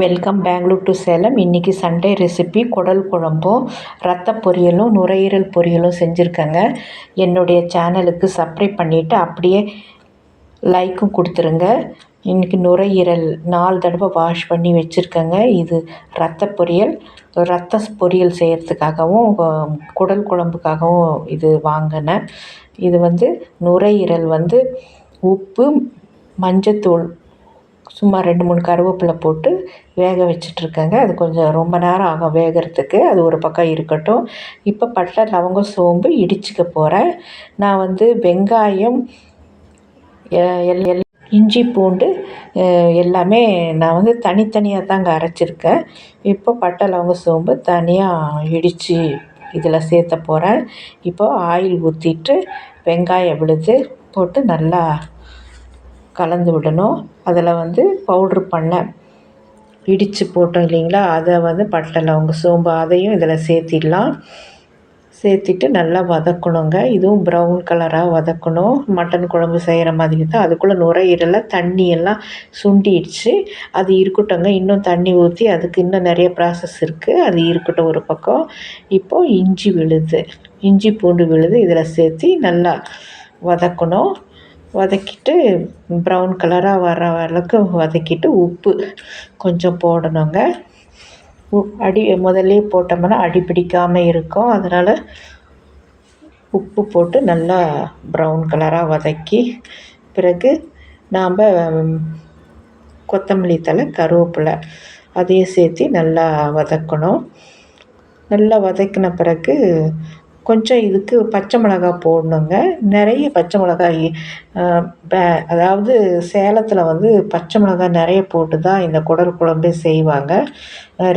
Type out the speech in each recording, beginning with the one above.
Welcome Bangalore to Salem இன்றைக்கி Sunday recipe குடல் குழம்பும் ரத்த பொரியலும் நுரையீரல் பொரியலும் செஞ்சுருக்கேங்க. என்னுடைய சேனலுக்கு சப்ஸ்கிரைப் பண்ணிவிட்டு அப்படியே லைக்கும் கொடுத்துருங்க. இன்றைக்கி நுரையீரல் நாலு தடவை வாஷ் பண்ணி வச்சுருக்கேங்க. இது ரத்த பொரியல் ரத்த பொரியல் செய்கிறதுக்காகவும் குடல் குழம்புக்காகவும் இது வாங்கினேன். இது வந்து நுரையீரல் வந்து உப்பு மஞ்சத்தூள் சும்மா ரெண்டு மூணு கருவேப்பிலை போட்டு வேக வச்சிட்ருக்கேங்க. அது கொஞ்சம் ரொம்ப நேரம் ஆகும் வேகிறதுக்கு. அது ஒரு பக்கம் இருக்கட்டும். இப்போ பட்டை லவங்கம் சோம்பு இடிச்சிக்க போகிறேன் நான் வந்து வெங்காயம் எல் எல் இஞ்சி பூண்டு எல்லாமே நான் வந்து தனித்தனியாக தாங்க அரைச்சிருக்கேன். இப்போ பட்டை லவங்க சோம்பு தனியாக இடித்து இதில் சேர்த்த போகிறேன் இப்போது ஆயில் ஊற்றிட்டு வெங்காயம் விழுது போட்டு நல்லா கலந்து விடணும். அதில் வந்து பவுட்ரு பண்ண இடித்து போட்டோம் இல்லைங்களா? அதை வந்து பட்டை லவங்க சோம்பு அதையும் இதில் சேர்த்திடலாம். சேர்த்திட்டு நல்லா வதக்கணுங்க. இதுவும் ப்ரௌன் கலராக வதக்கணும். மட்டன் குழம்பு செய்கிற மாதிரி தான் அதுக்குள்ளே நுரையீரலில் தண்ணியெல்லாம் சுண்டிடுச்சு. அது இருக்கட்டும்ங்க. இன்னும் தண்ணி ஊற்றி அதுக்கு இன்னும் நிறைய ப்ராசஸ் இருக்குது அது இருக்கட்டும் ஒரு பக்கம். இப்போது இஞ்சி விழுது. இஞ்சி பூண்டு விழுது. இதில் சேர்த்தி நல்லா வதக்கணும். வதக்கிட்டு ப்ரௌன் கலராக வர அளவுக்கு வதக்கிட்டு உப்பு கொஞ்சம் போடணுங்க. அடி முதல்லே போட்டோம்னா அடி பிடிக்காமல் இருக்கும். அதனால் உப்பு போட்டு நல்லா ப்ரௌன் கலராக வதக்கி பிறகு நாம் கொத்தமல்லி தழை கருவேப்பிலை அதையும் சேர்த்து நல்லா வதக்கணும். நல்லா வதக்கின பிறகு கொஞ்சம் இதுக்கு பச்சை மிளகா போடணுங்க. நிறைய பச்சை மிளகாய் அதாவது சேலத்தில் வந்து பச்சை மிளகாய் நிறைய போட்டு தான் இந்த குடல் குழம்பே செய்வாங்க.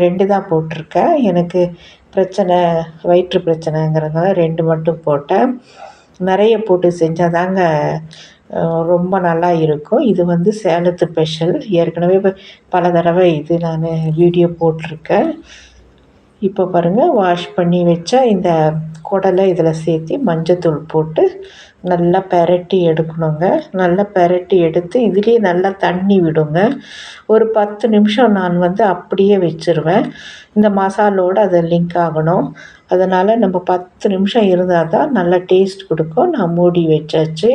ரெண்டு தான் போட்டிருக்கேன். எனக்கு பிரச்சனை வயிற்று பிரச்சனைங்கிறதுனால ரெண்டு மட்டும் போட்டேன். நிறைய போட்டு செஞ்சால் தாங்க ரொம்ப நல்லா இருக்கும். இது வந்து சேலத்து ஸ்பெஷல். ஏற்கனவே பல தடவை இது நான் வீடியோ போட்டிருக்கேன். இப்போ பாருங்கள் வாஷ் பண்ணி வச்ச இந்த குடலை இதில் சேர்த்து மஞ்சத்தூள் போட்டு நல்லா பெரட்டி எடுக்கணுங்க. நல்லா பெரட்டி எடுத்து இதுலேயே நல்லா தண்ணி விடுங்க. ஒரு பத்து நிமிஷம் நான் வந்து அப்படியே வச்சுருவேன். இந்த மசாலோடு அது லிங்க் ஆகணும். அதனால் நம்ம பத்து நிமிஷம் இருந்தால் தான் நல்லா டேஸ்ட் கொடுக்கும். நான் மூடி வச்சாச்சு.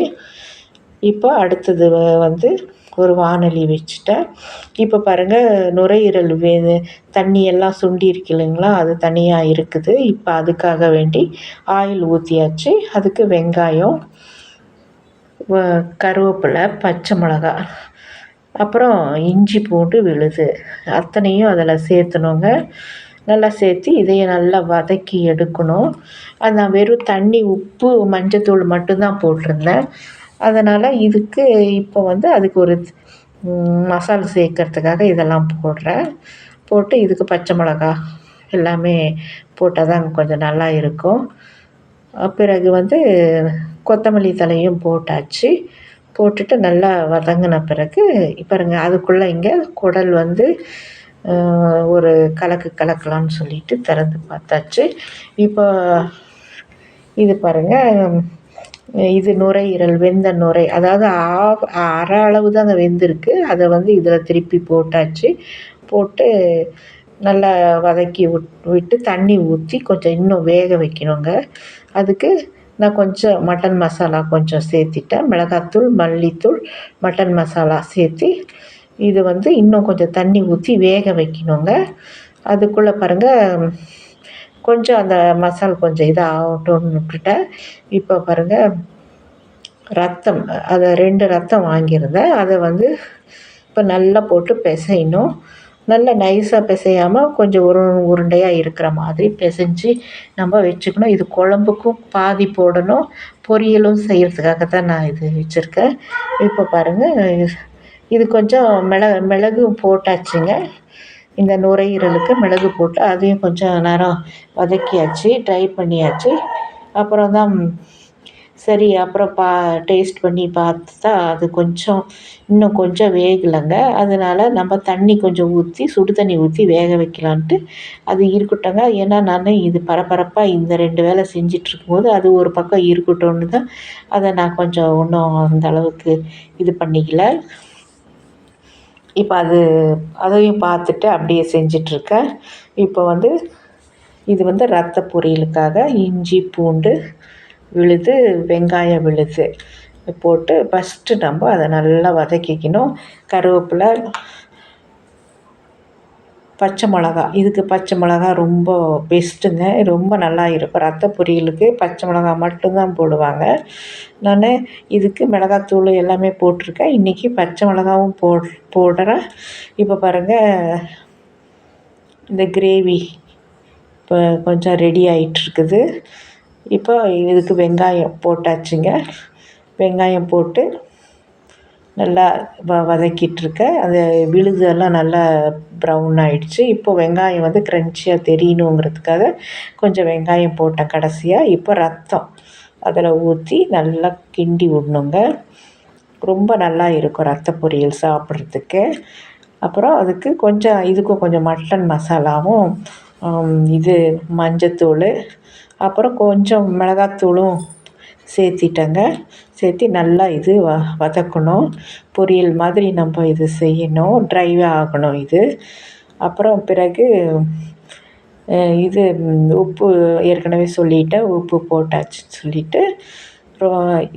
இப்போ அடுத்தது வந்து ஒரு வானொலி வச்சுட்டேன் இப்போ பாருங்கள் நுரையீரல் வே தண்ணியெல்லாம் சுண்டி இருக்கு இல்லைங்களா? அது தனியாக இருக்குது. இப்போ அதுக்காக வேண்டி ஆயில் ஊற்றியாச்சு அதுக்கு வெங்காயம் கருவேப்பிலை பச்சை மிளகா அப்புறம் இஞ்சி பூண்டு விழுது. அத்தனையும் அதில் சேர்த்தணுங்க நல்லா சேர்த்து இதையை நல்லா வதக்கி எடுக்கணும். அது நான் வெறும் தண்ணி உப்பு மஞ்சத்தூள் மட்டும்தான் போட்டிருந்தேன். அதனால் இதுக்கு இப்போ வந்து அதுக்கு ஒரு மசாலா சேர்க்கறதுக்காக இதெல்லாம் போடுறேன். போட்டு இதுக்கு பச்சை மிளகா எல்லாமே போட்டால் தான் கொஞ்சம் நல்லா இருக்கும். பிறகு வந்து கொத்தமல்லி தலையும் போட்டாச்சு. போட்டுட்டு நல்லா வதங்கின பிறகு பாருங்க அதுக்குள்ளே இங்கே குடல் வந்து ஒரு கலக்கு கலக்கலான்னு சொல்லிட்டு திறந்து பார்த்தாச்சு. இப்போ இது பாருங்கள் இது நுரையீரல் வெந்த நுரை. அதாவது அரை அளவு தான் அங்கே வெந்திருக்கு. அதை வந்து இதில் திருப்பி போட்டாச்சு. போட்டு நல்லா வதக்கி விட் விட்டு தண்ணி ஊற்றி கொஞ்சம் இன்னும் வேக வைக்கணுங்க. அதுக்கு நான் கொஞ்சம் மட்டன் மசாலா கொஞ்சம் சேர்த்திட்டேன். மிளகாத்தூள் மல்லித்தூள் மட்டன் மசாலா சேர்த்தி இது வந்து இன்னும் கொஞ்சம் தண்ணி ஊற்றி வேக வைக்கணுங்க. அதுக்குள்ளே பாருங்கள் கொஞ்சம் அந்த மசால் கொஞ்சம் இதாக ஆகட்டும்னு விட்டுட்டேன். இப்போ பாருங்கள் ரத்தம் அதை ரெண்டு ரத்தம் வாங்கியிருந்தேன். அதை வந்து இப்போ நல்லா போட்டு பிசையணும். நல்லா நைஸாக பிசையாமல் கொஞ்சம் உரு உருண்டையாக இருக்கிற மாதிரி பிசைஞ்சு நம்ம வச்சுக்கணும். இது குழம்புக்கும் பாதி போடணும். பொரியலும் செய்கிறதுக்காக தான் நான் இது வச்சுருக்கேன். இப்போ பாருங்கள் இது கொஞ்சம் மிள மிளகு போட்டாச்சுங்க. இந்த நுரையீரலுக்கு மிளகு போட்டு அதையும் கொஞ்சம் நேரம் வதக்கியாச்சு ட்ரை பண்ணியாச்சு. அப்புறம் தான் சரி அப்புறம் பா டேஸ்ட் பண்ணி பார்த்தா அது கொஞ்சம் இன்னும் கொஞ்சம் வேகலைங்க. அதனால் நம்ம தண்ணி கொஞ்சம் ஊற்றி சுடு தண்ணி ஊற்றி வேக வைக்கலான்ட்டு அது இருக்கட்டும்ங்க. ஏன்னா நான் இது பரபரப்பாக இந்த ரெண்டு வேலை செஞ்சிட்ருக்கும்போது அது ஒரு பக்கம் இருக்கட்டும்னு தான் அதை நான் கொஞ்சம் இன்னும் அந்த அளவுக்கு இது பண்ணிக்கல. இப்போ அது அதையும் பார்த்துட்டு அப்படியே செஞ்சிட்ருக்கேன். இப்போ வந்து இது வந்து ரத்த பொரியலுக்காக இஞ்சி பூண்டு விழுது வெங்காயம் விழுது போட்டு ஃபஸ்ட்டு நம்ம அதை நல்லா வதக்கிக்கணும். கருவேப்பிலை பச்சை மிளகா. இதுக்கு பச்சை மிளகா ரொம்ப பெஸ்ட்டுங்க ரொம்ப நல்லா இருக்கும். ரத்த பொரியலுக்கு பச்சை மிளகா மட்டும்தான் போடுவாங்க. நான் இதுக்கு மிளகாத்தூள் எல்லாமே போட்டிருக்கேன். இன்றைக்கி பச்சை மிளகாவும் போ போடுறேன். இப்போ பாருங்கள் இந்த கிரேவி இப்போ கொஞ்சம் ரெடி ஆகிட்டுருக்குது இப்போ இதுக்கு வெங்காயம் போட்டாச்சுங்க. வெங்காயம் போட்டு நல்லா வ வதக்கிட்டுருக்கேன் அது விழுதெல்லாம் நல்லா ப்ரௌன் ஆகிடுச்சி இப்போ வெங்காயம் வந்து க்ரன்ச்சியாக தெரியணுங்கிறதுக்காக கொஞ்சம் வெங்காயம் போட்டேன் கடைசியாக இப்போ ரத்தம். அதில் ஊற்றி நல்லா கிண்டி விடணுங்க. ரொம்ப நல்லா இருக்கும் ரத்த பொரியல் சாப்பிட்றதுக்கு. அப்புறம் அதுக்கு கொஞ்சம் இதுக்கும் கொஞ்சம் மட்டன் மசாலாவும் இது மஞ்சத்தூள். அப்புறம் கொஞ்சம் மிளகாத்தூளும் சேர்த்திட்டேங்க. சேர்த்தி நல்லா இது வ வதக்கணும். பொரியல் மாதிரி நம்ம இது செய்யணும். ட்ரைவாக ஆகணும் இது. அப்புறம் பிறகு இது உப்பு ஏற்கனவே சொல்லிட்டேன் உப்பு போட்டாச்சுன்னு சொல்லிவிட்டு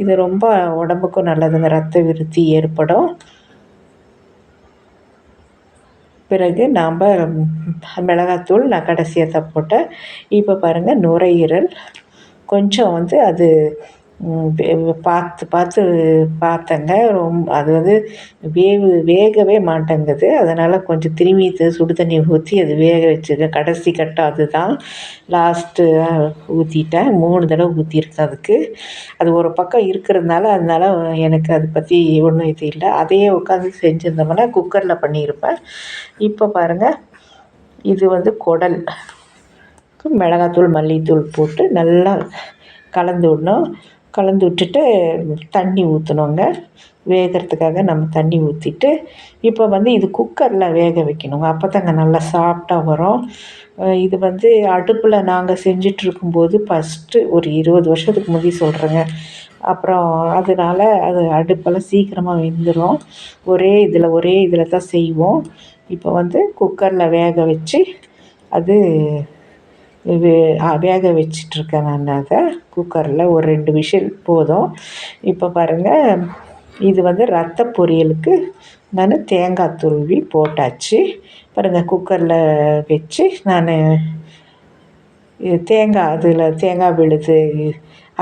இது ரொம்ப உடம்புக்கும் நல்லதுங்க ரத்த விருத்தி ஏற்படும். பிறகு நாம் மிளகாத்தூள் நான் கடைசியாக தான் போட்டேன் இப்போ பாருங்கள் நுரையீரல் கொஞ்சம் வந்து அது பார்த்து பார்த்து பார்த்தேங்க. ரொம்ப அது வந்து வேவு வேகவே மாட்டேங்குது. அதனால் கொஞ்சம் திரும்பி சுடு தண்ணி ஊற்றி அது வேக வச்சுருக்கேன் கடைசி கட்டம் அதுதான். லாஸ்ட்டு ஊற்றிட்டேன் மூணு தடவை ஊற்றிருக்கேன் அதுக்கு. அது ஒரு பக்கம் இருக்கிறதுனால அதனால் எனக்கு அதை பற்றி ஒன்றும் இது இல்லை. அதையே உட்காந்து செஞ்சுருந்தோம்னா குக்கரில் பண்ணியிருப்பேன். இப்போ பாருங்கள் இது வந்து குடல். மிளகாத்தூள் மல்லித்தூள் போட்டு நல்லா கலந்து விடணும். கலந்து விட்டுட்டு தண்ணி ஊற்றணுங்க வேகிறதுக்காக நம்ம தண்ணி ஊற்றிட்டு இப்போ வந்து இது குக்கரில் வேக வைக்கணுங்க. அப்போ தாங்க நல்லா சாஃப்டாக வரும். இது வந்து அடுப்பில் நாங்கள் செஞ்சிட்ருக்கும்போது ஃபஸ்ட்டு ஒரு இருபது வருஷத்துக்கு முடி சொல்கிறேங்க அப்புறம் அதனால் அது அடுப்பெல்லாம் சீக்கிரமாக வெந்துடும் ஒரே இதில் ஒரே இதில் தான் செய்வோம். இப்போ வந்து குக்கரில் வேக வச்சு அது இது வேக வச்சிட்ருக்கேன் நான் அதை. குக்கரில் ஒரு ரெண்டு விசில் போதும். இப்போ பாருங்கள் இது வந்து ரத்த பொரியலுக்கு நான் தேங்காய் துருவி போட்டாச்சு. பாருங்கள் குக்கரில் வச்சு நான் தேங்காய் அதில் தேங்காய் விழுது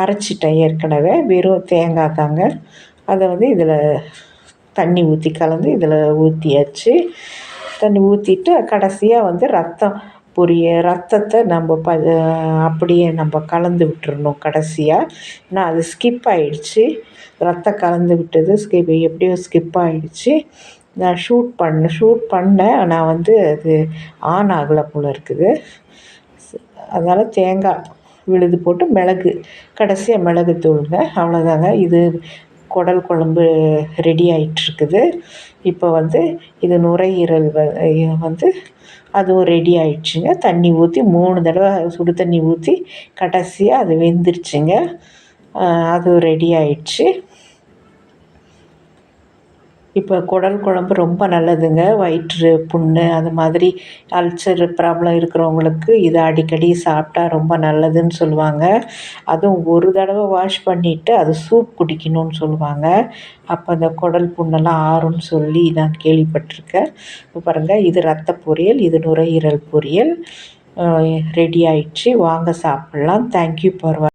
அரைச்சிட்டேன் ஏற்கனவே. வெறும் தேங்காய் தாங்க. அதை வந்து இதில் தண்ணி ஊற்றி கலந்து இதில் ஊற்றியாச்சு தண்ணி ஊற்றிட்டு கடைசியாக வந்து ரத்தம் பொரிய ரத்தத்தை நம்ம ப அப்படியே நம்ம கலந்து விட்டுறணும் கடைசியாக ஏன்னா அது ஸ்கிப் ஆகிடுச்சி ரத்தம் கலந்து விட்டது ஸ்கிப் எப்படியோ ஸ்கிப் ஆகிடுச்சி நான் ஷூட் பண்ண ஷூட் பண்ணேன் நான் வந்து அது ஆன் ஆகலை போல் இருக்குது. அதனால் தேங்காய் விழுது போட்டு மிளகு கடைசியாக மிளகு தூளுங்க. அவ்வளோதாங்க இது குடல் குழம்பு ரெடி ஆகிட்டுருக்குது இப்போ வந்து இது நுரையீரல் வந்து அதுவும் ரெடி ஆயிடுச்சுங்க. தண்ணி ஊற்றி மூணு தடவை சுடு தண்ணி ஊற்றி கடைசியாக அது வெந்துருச்சுங்க. அதுவும் ரெடி ஆயிடுச்சு. இப்போ குடல் குழம்பு ரொம்ப நல்லதுங்க. வயிற்று புண்ணு அது மாதிரி அல்சர் ப்ராப்ளம் இருக்கிறவங்களுக்கு இதை அடிக்கடி சாப்பிட்டா ரொம்ப நல்லதுன்னு சொல்லுவாங்க. அதுவும் ஒரு தடவை வாஷ் பண்ணிவிட்டு அது சூப் குடிக்கணும்னு சொல்லுவாங்க. அப்போ அந்த குடல் புண்ணெல்லாம் ஆறும்னு சொல்லி நான் கேள்விப்பட்டிருக்கேன். இப்போ பாருங்கள் இது ரத்த பொரியல் இது நுரையீரல் பொரியல். ரெடி ஆயிடுச்சு. வாங்க சாப்பிட்லாம். Thank you for